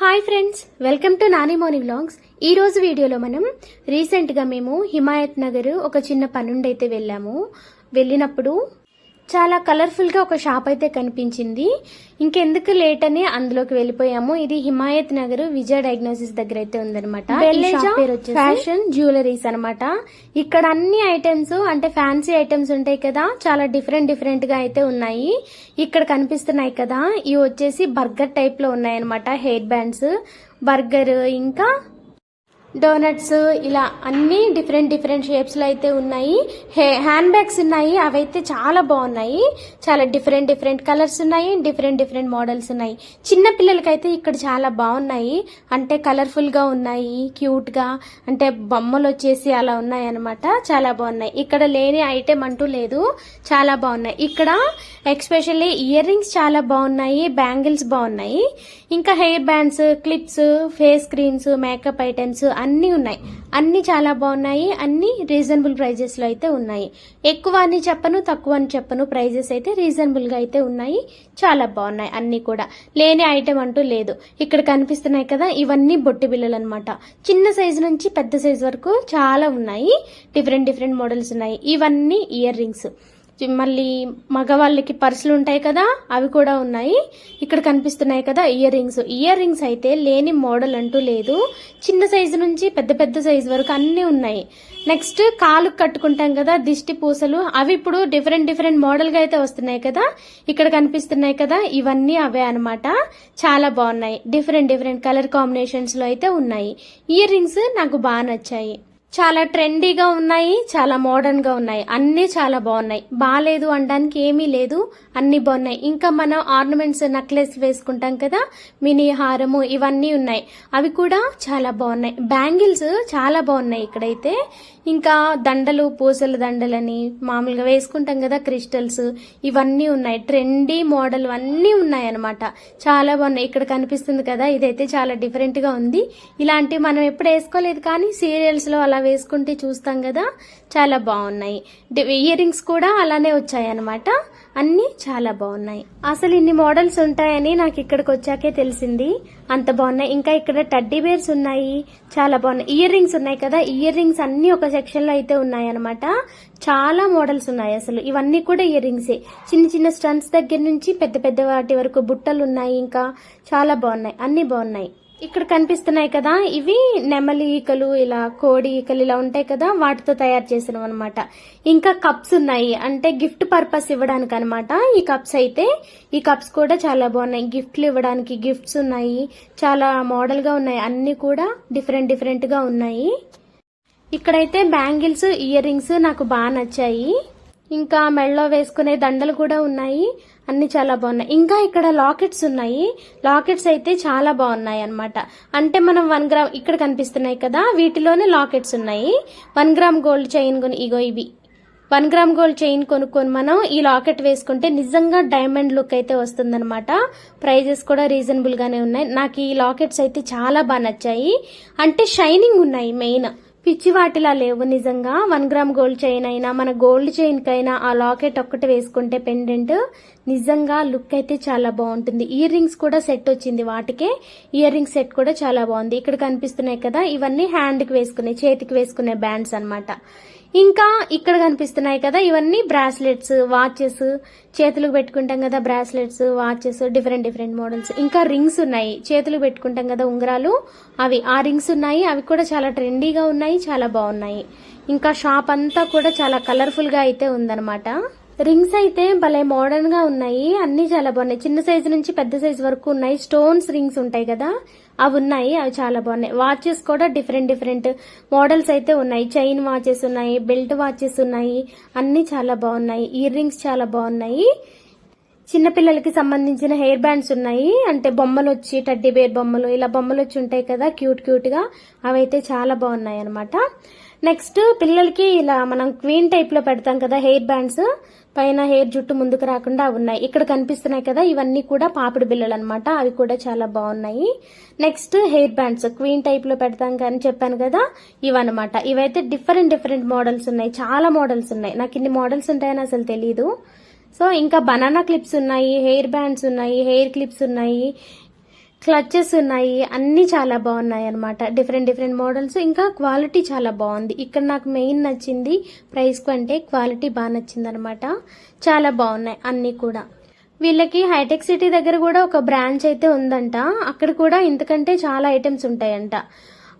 Hi friends welcome to Nani Moni vlogs. ఈ రోజు వీడియోలో మనం రీసెంట్గా మేము హిమాయత్ నగర్ ఒక చిన్న పనుండి అయితే వెళ్ళాము. వెళ్ళినప్పుడు చాలా కలర్ఫుల్గా ఒక షాప్ అయితే కనిపించింది. ఇంకెందుకు లేట్ అని అందులోకి వెళ్ళిపోయాము. ఇది హిమాయత్ నగర్ విజయ డయాగ్నోసిస్ దగ్గర అయితే వచ్చేసి ఫ్యాషన్ జ్యువెలరీస్ అన్నమాట. ఇక్కడ అన్ని ఐటమ్స్ అంటే ఫ్యాన్సీ ఐటమ్స్ ఉంటాయి కదా చాలా డిఫరెంట్ డిఫరెంట్గా అయితే ఉన్నాయి. ఇక్కడ కనిపిస్తున్నాయి కదా ఇవి వచ్చేసి బర్గర్ టైప్లో ఉన్నాయి అనమాట హెయిర్ బ్యాండ్స్ బర్గర్ ఇంకా డోనట్స్ ఇలా అన్నీ డిఫరెంట్ డిఫరెంట్ షేప్స్లో అయితే ఉన్నాయి. హ్యాండ్ బ్యాగ్స్ ఉన్నాయి. అవైతే చాలా బాగున్నాయి. చాలా డిఫరెంట్ డిఫరెంట్ కలర్స్ ఉన్నాయి. డిఫరెంట్ డిఫరెంట్ మోడల్స్ ఉన్నాయి. చిన్న పిల్లలకైతే ఇక్కడ చాలా బాగున్నాయి. అంటే కలర్ఫుల్గా ఉన్నాయి. క్యూట్గా అంటే బొమ్మలు వచ్చేసి అలా ఉన్నాయి అనమాట చాలా బాగున్నాయి. ఇక్కడ లేని ఐటెం అంటూ లేదు. చాలా బాగున్నాయి. ఇక్కడ ఎక్స్పెషల్లీ ఇయర్ రింగ్స్ చాలా బాగున్నాయి. బ్యాంగిల్స్ బాగున్నాయి. ఇంకా hair bands clips face creams makeup items అన్ని అన్నీ ఉన్నాయి. అన్నీ చాలా బాగున్నాయి. అన్నీ రీజనబుల్ ప్రైజెస్లో అయితే ఉన్నాయి. ఎక్కువ అని చెప్పను తక్కువ అని చెప్పను. ప్రైజెస్ అయితే రీజనబుల్గా అయితే ఉన్నాయి. చాలా బాగున్నాయి అన్నీ కూడా. లేని ఐటెం అంటూ లేదు. ఇక్కడ కనిపిస్తున్నాయి కదా ఇవన్నీ బొట్టి బిల్లలు అనమాట చిన్న సైజు నుంచి పెద్ద సైజు వరకు చాలా ఉన్నాయి. డిఫరెంట్ డిఫరెంట్ మోడల్స్ ఉన్నాయి. ఇవన్నీ ఇయర్ రింగ్స్ మళ్ళీ మగవాళ్ళకి పర్సులు ఉంటాయి కదా అవి కూడా ఉన్నాయి. ఇక్కడ కనిపిస్తున్నాయి కదా ఇయర్ రింగ్స్. ఇయర్ రింగ్స్ అయితే లేని మోడల్ అంటూ లేదు. చిన్న సైజు నుంచి పెద్ద పెద్ద సైజు వరకు అన్నీ ఉన్నాయి. నెక్స్ట్ కాలు కట్టుకుంటాం కదా దిష్టి పూసలు. అవి ఇప్పుడు డిఫరెంట్ డిఫరెంట్ మోడల్గా అయితే వస్తున్నాయి కదా. ఇక్కడ కనిపిస్తున్నాయి కదా ఇవన్నీ అవే అన్నమాట. చాలా బాగున్నాయి. డిఫరెంట్ డిఫరెంట్ కలర్ కాంబినేషన్స్లో అయితే ఉన్నాయి. ఇయర్ రింగ్స్ నాకు బాగా నచ్చాయి. చాలా ట్రెండీగా ఉన్నాయి చాలా మోడర్న్గా ఉన్నాయి. అన్నీ చాలా బాగున్నాయి. బాగాలేదు అనడానికి ఏమీ లేదు అన్ని బాగున్నాయి. ఇంకా మనం ఆర్నమెంట్స్ నెక్లెస్ వేసుకుంటాం కదా మినీ హారము ఇవన్నీ ఉన్నాయి. అవి కూడా చాలా బాగున్నాయి. బ్యాంగిల్స్ చాలా బాగున్నాయి ఇక్కడైతే. ఇంకా దండలు పూసల దండలని మామూలుగా వేసుకుంటాం కదా క్రిస్టల్స్ ఇవన్నీ ఉన్నాయి. ట్రెండీ మోడల్ అన్నీ ఉన్నాయి అనమాట చాలా బాగున్నాయి. ఇక్కడ కనిపిస్తుంది కదా ఇదైతే చాలా డిఫరెంట్గా ఉంది. ఇలాంటివి మనం ఎప్పుడు వేసుకోలేదు కానీ సీరియల్స్లో అలా అలా వేసుకుంటే చూస్తాం కదా చాలా బాగున్నాయి. ఇయర్ రింగ్స్ కూడా అలానే వచ్చాయన్నమాట. అన్నీ చాలా బాగున్నాయి. అసలు ఇన్ని మోడల్స్ ఉంటాయని నాకు ఇక్కడికి వచ్చాకే తెలిసింది. అంత బాగున్నాయి. ఇంకా ఇక్కడ టడ్డీ బేర్స్ ఉన్నాయి. చాలా బాగున్నాయి. ఇయర్ రింగ్స్ ఉన్నాయి కదా ఇయర్ రింగ్స్ అన్నీ ఒక సెక్షన్లో అయితే ఉన్నాయి అనమాట చాలా మోడల్స్ ఉన్నాయి అసలు. ఇవన్నీ కూడా ఇయర్ రింగ్సే చిన్న చిన్న స్టన్స్ దగ్గర నుంచి పెద్ద పెద్ద వాటి వరకు బుట్టలు ఉన్నాయి ఇంకా. చాలా బాగున్నాయి. అన్నీ బాగున్నాయి. ఇక్కడ కనిపిస్తున్నాయి కదా ఇవి నెమలి ఈకలు ఇలా కోడి ఈకలు ఇలా ఉంటాయి కదా వాటితో తయారు చేసినవి అనమాట ఇంకా కప్స్ ఉన్నాయి. అంటే గిఫ్ట్ పర్పస్ ఇవ్వడానికి అనమాట ఈ కప్స్ అయితే ఈ కప్స్ కూడా చాలా బాగున్నాయి. గిఫ్ట్లు ఇవ్వడానికి గిఫ్ట్స్ ఉన్నాయి. చాలా మోడల్గా ఉన్నాయి. అన్ని కూడా డిఫరెంట్ డిఫరెంట్గా ఉన్నాయి. ఇక్కడైతే బ్యాంగిల్స్ ఇయర్ రింగ్స్ నాకు బాగా నచ్చాయి. ఇంకా మెడలో వేసుకునే దండలు కూడా ఉన్నాయి. అన్ని చాలా బాగున్నాయి. ఇంకా ఇక్కడ లాకెట్స్ ఉన్నాయి. లాకెట్స్ అయితే చాలా బాగున్నాయి అన్నమాట. అంటే మనం వన్ గ్రామ్ ఇక్కడ కనిపిస్తున్నాయి కదా వీటిలోనే లాకెట్స్ ఉన్నాయి. వన్ గ్రామ్ గోల్డ్ చైన్ కొని ఇగో ఇవి. వన్ గ్రామ్ గోల్డ్ చైన్ కొనుక్కొని మనం ఈ లాకెట్ వేసుకుంటే నిజంగా డైమండ్ లుక్ అయితే వస్తుందనమాట ప్రైజెస్ కూడా రీజనబుల్ గానే ఉన్నాయి. నాకు ఈ లాకెట్స్ అయితే చాలా బాగా నచ్చాయి. అంటే షైనింగ్ ఉన్నాయి మెయిన్. పిచ్చి వాటిలా లేవు నిజంగా. వన్ గ్రామ్ గోల్డ్ చైన్ అయినా మన గోల్డ్ చైన్కైనా ఆ లాకెట్ ఒక్కటి వేసుకుంటే పెండెంట్. నిజంగా లుక్ అయితే చాలా బాగుంటుంది. ఇయర్ రింగ్స్ కూడా సెట్ వచ్చింది వాటికే. ఇయర్ రింగ్స్ సెట్ కూడా చాలా బాగుంది. ఇక్కడ కనిపిస్తున్నాయి కదా ఇవన్నీ హ్యాండ్కి వేసుకునే చేతికి వేసుకునే బ్యాండ్స్ అన్నమాట. ఇంకా ఇక్కడ కనిపిస్తున్నాయి కదా ఇవన్నీ బ్రాస్లెట్స్ వాచెస్ చేతులకు పెట్టుకుంటాం కదా bracelets watches different different models ఇంకా రింగ్స్ ఉన్నాయి చేతులు పెట్టుకుంటాం కదా ఉంగరాలు. అవి ఆ రింగ్స్ ఉన్నాయి అవి కూడా చాలా ట్రెండీగా ఉన్నాయి చాలా బాగున్నాయి. ఇంకా షాప్ అంతా కూడా చాలా కలర్ఫుల్గా అయితే ఉందన్నమాట. రింగ్స్ అయితే భలే మోడర్న్గా ఉన్నాయి. అన్ని చాలా బాగున్నాయి. చిన్న సైజు నుంచి పెద్ద సైజు వరకు ఉన్నాయి. స్టోన్స్ రింగ్స్ ఉంటాయి కదా అవి ఉన్నాయి. అవి చాలా బాగున్నాయి. వాచెస్ కూడా డిఫరెంట్ డిఫరెంట్ మోడల్స్ అయితే ఉన్నాయి. చైన్ వాచెస్ ఉన్నాయి బెల్ట్ వాచెస్ ఉన్నాయి. అన్ని చాలా బాగున్నాయి. ఇయర్ రింగ్స్ చాలా బాగున్నాయి. చిన్నపిల్లలకి సంబంధించిన హెయిర్ బ్యాండ్స్ ఉన్నాయి. అంటే బొమ్మలు వచ్చి టడ్డీ బేర్ బొమ్మలు ఇలా బొమ్మలు వచ్చి ఉంటాయి కదా క్యూట్ క్యూట్గా. అవైతే చాలా బాగున్నాయి అనమాట నెక్స్ట్ పిల్లలకి ఇలా మనం క్వీన్ టైప్లో పెడతాం కదా హెయిర్ బ్యాండ్స్ పైన హెయిర్ జుట్టు ముందుకు రాకుండా ఉన్నాయి. ఇక్కడ కనిపిస్తున్నాయి కదా ఇవన్నీ కూడా పాపిడి బిల్లలు అనమాట అవి కూడా చాలా బాగున్నాయి. నెక్స్ట్ హెయిర్ బ్యాండ్స్ క్వీన్ టైప్లో పెడతాం కానీ చెప్పాను కదా ఇవన్నమాట. ఇవైతే డిఫరెంట్ డిఫరెంట్ మోడల్స్ ఉన్నాయి. చాలా మోడల్స్ ఉన్నాయి. నాకు ఇన్ని మోడల్స్ ఉంటాయని అసలు తెలియదు సో ఇంకా బనానా క్లిప్స్ ఉన్నాయి హెయిర్ బ్యాండ్స్ ఉన్నాయి హెయిర్ క్లిప్స్ ఉన్నాయి. క్లచెస్ ఉన్నాయి అన్నీ చాలా బాగున్నాయి అనమాట డిఫరెంట్ డిఫరెంట్ మోడల్స్ ఇంకా క్వాలిటీ చాలా బాగుంది. ఇక్కడ నాకు మెయిన్ నచ్చింది ప్రైస్ కంటే క్వాలిటీ బాగా నచ్చింది అనమాట చాలా బాగున్నాయి అన్నీ కూడా. వీళ్ళకి హైటెక్ సిటీ దగ్గర కూడా ఒక బ్రాంచ్ అయితే ఉందంట. అక్కడ కూడా ఇంతకంటే చాలా ఐటమ్స్ ఉంటాయంట.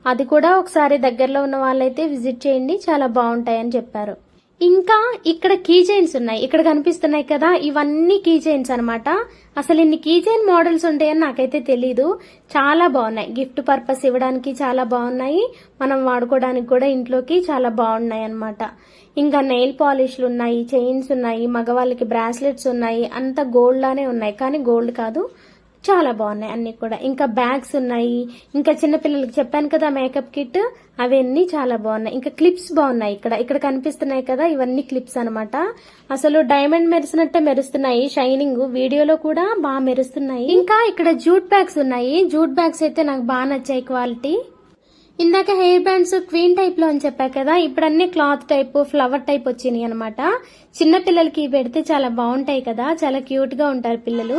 అది కూడా ఒకసారి దగ్గరలో ఉన్న వాళ్ళైతే విజిట్ చేయండి. చాలా బాగుంటాయని చెప్పారు. ఇంకా ఇక్కడ కీ చైన్స్ ఉన్నాయి. ఇక్కడ కనిపిస్తున్నాయి కదా ఇవన్నీ కీ చైన్స్ అనమాట అసలు ఇన్ని కీ చైన్ మోడల్స్ ఉంటాయని నాకైతే తెలీదు. చాలా బాగున్నాయి. గిఫ్ట్ పర్పస్ ఇవ్వడానికి చాలా బాగున్నాయి. మనం వాడుకోవడానికి కూడా ఇంట్లోకి చాలా బాగున్నాయి అనమాట ఇంకా నెయిల్ పాలిష్లు ఉన్నాయి చైన్స్ ఉన్నాయి మగవాళ్ళకి బ్రాస్లెట్స్ ఉన్నాయి. అంత గోల్డ్ లానే ఉన్నాయి. కానీ గోల్డ్ కాదు. చాలా బాగున్నాయి అన్ని కూడా. ఇంకా బ్యాగ్స్ ఉన్నాయి. ఇంకా చిన్నపిల్లలకి చెప్పాను కదా మేకప్ కిట్. అవన్నీ చాలా బాగున్నాయి. ఇంకా క్లిప్స్ బాగున్నాయి ఇక్కడ. ఇక్కడ కనిపిస్తున్నాయి కదా ఇవన్నీ క్లిప్స్ అన్నమాట. అసలు డైమండ్ మెరిసినట్టే మెరుస్తున్నాయి. షైనింగ్ వీడియోలో కూడా బాగా మెరుస్తున్నాయి. ఇంకా ఇక్కడ జూట్ బ్యాగ్స్ ఉన్నాయి. జూట్ బ్యాగ్స్ అయితే నాకు బాగా నచ్చాయి క్వాలిటీ. ఇందాక హెయిర్ బ్యాండ్స్ క్వీన్ టైప్లో అని చెప్పా కదా ఇప్పుడు అన్ని క్లాత్ టైప్ ఫ్లవర్ టైప్ వచ్చినాయి అనమాట చిన్న పిల్లలకి పెడితే చాలా బాగుంటాయి కదా చాలా క్యూట్గా ఉంటారు పిల్లలు.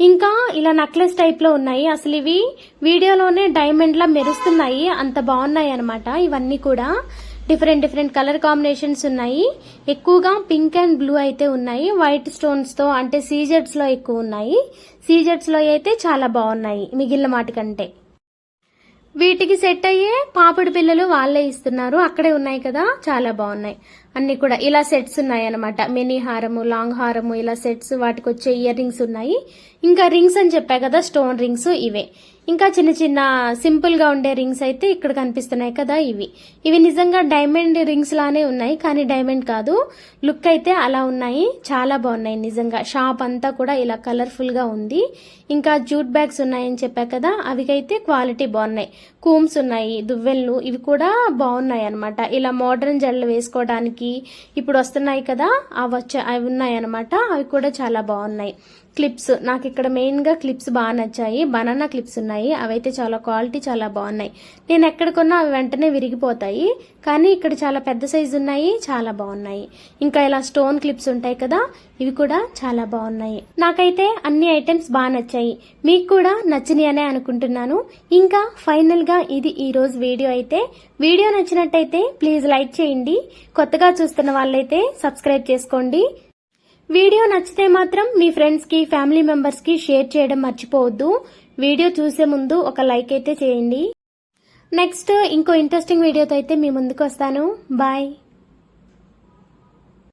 ఇంకా ఇలా నక్లెస్ టైప్లో ఉన్నాయి. అసలు ఇవి వీడియోలోనే డైమండ్లా మెరుస్తున్నాయి. అంత బాగున్నాయి అనమాట ఇవన్నీ కూడా డిఫరెంట్ డిఫరెంట్ కలర్ కాంబినేషన్స్ ఉన్నాయి. ఎక్కువగా పింక్ అండ్ బ్లూ అయితే ఉన్నాయి. వైట్ స్టోన్స్తో అంటే సీజర్స్లో ఎక్కువ ఉన్నాయి. సీజర్స్లో అయితే చాలా బాగున్నాయి. మిగిలిన వాటి కంటే. వీటికి సెట్ అయ్యే పాపిడి పిల్లలు వాళ్ళే ఇస్తున్నారు. అక్కడే ఉన్నాయి కదా. చాలా బాగున్నాయి. అన్ని కూడా ఇలా సెట్స్ ఉన్నాయి అనమాట మినీ హారము లాంగ్ హారము ఇలా సెట్స్ వాటికి వచ్చే ఇయర్ రింగ్స్ ఉన్నాయి. ఇంకా రింగ్స్ అని చెప్పా కదా స్టోన్ రింగ్స్ ఇవే. ఇంకా చిన్న చిన్న సింపుల్గా ఉండే రింగ్స్ అయితే ఇక్కడ కనిపిస్తున్నాయి కదా ఇవి. ఇవి నిజంగా డైమండ్ రింగ్స్ లానే ఉన్నాయి కానీ డైమండ్ కాదు. లుక్ అయితే అలా ఉన్నాయి. చాలా బాగున్నాయి నిజంగా. షాప్ అంతా కూడా ఇలా కలర్ఫుల్గా ఉంది. ఇంకా జూట్ బ్యాగ్స్ ఉన్నాయని చెప్పా కదా అవికైతే క్వాలిటీ బాగున్నాయి. కూమ్స్ ఉన్నాయి దువ్వెళ్ళు ఇవి కూడా బాగున్నాయి అనమాట ఇలా మోడర్న్ జడలు వేసుకోవడానికి ఇప్పుడు వస్తున్నాయి కదా అవి వచ్చే అవి ఉన్నాయి అనమాట అవి కూడా చాలా బాగున్నాయి. క్లిప్స్ నాకు ఇక్కడ మెయిన్గా క్లిప్స్ బాగా నచ్చాయి. బనానా క్లిప్స్ ఉన్నాయి. అవైతే చాలా క్వాలిటీ చాలా బాగున్నాయి. నేను ఎక్కడ కొన్నా అవి వెంటనే విరిగిపోతాయి. కానీ ఇక్కడ చాలా పెద్ద సైజు ఉన్నాయి. చాలా బాగున్నాయి. ఇంకా ఇలా స్టోన్ క్లిప్స్ ఉంటాయి కదా ఇవి కూడా చాలా బాగున్నాయి. నాకైతే అన్ని ఐటమ్స్ బాగా నచ్చాయి. మీకు కూడా నచ్చినాయి అనే అనుకుంటున్నాను. ఇంకా ఫైనల్గా ఇది ఈరోజు వీడియో అయితే. వీడియో నచ్చినట్టయితే ప్లీజ్ లైక్ చేయండి. కొత్తగా చూస్తున్న వాళ్ళైతే సబ్స్క్రైబ్ చేసుకోండి. వీడియో నచ్చితే మాత్రం మీ ఫ్రెండ్స్కి ఫ్యామిలీ మెంబర్స్కి షేర్ చేయడం మర్చిపోవద్దు. వీడియో చూసే ముందు ఒక లైక్ అయితే చేయండి. నెక్స్ట్ ఇంకో ఇంట్రెస్టింగ్ వీడియోతో అయితే మీ ముందుకు వస్తాను. బాయ్.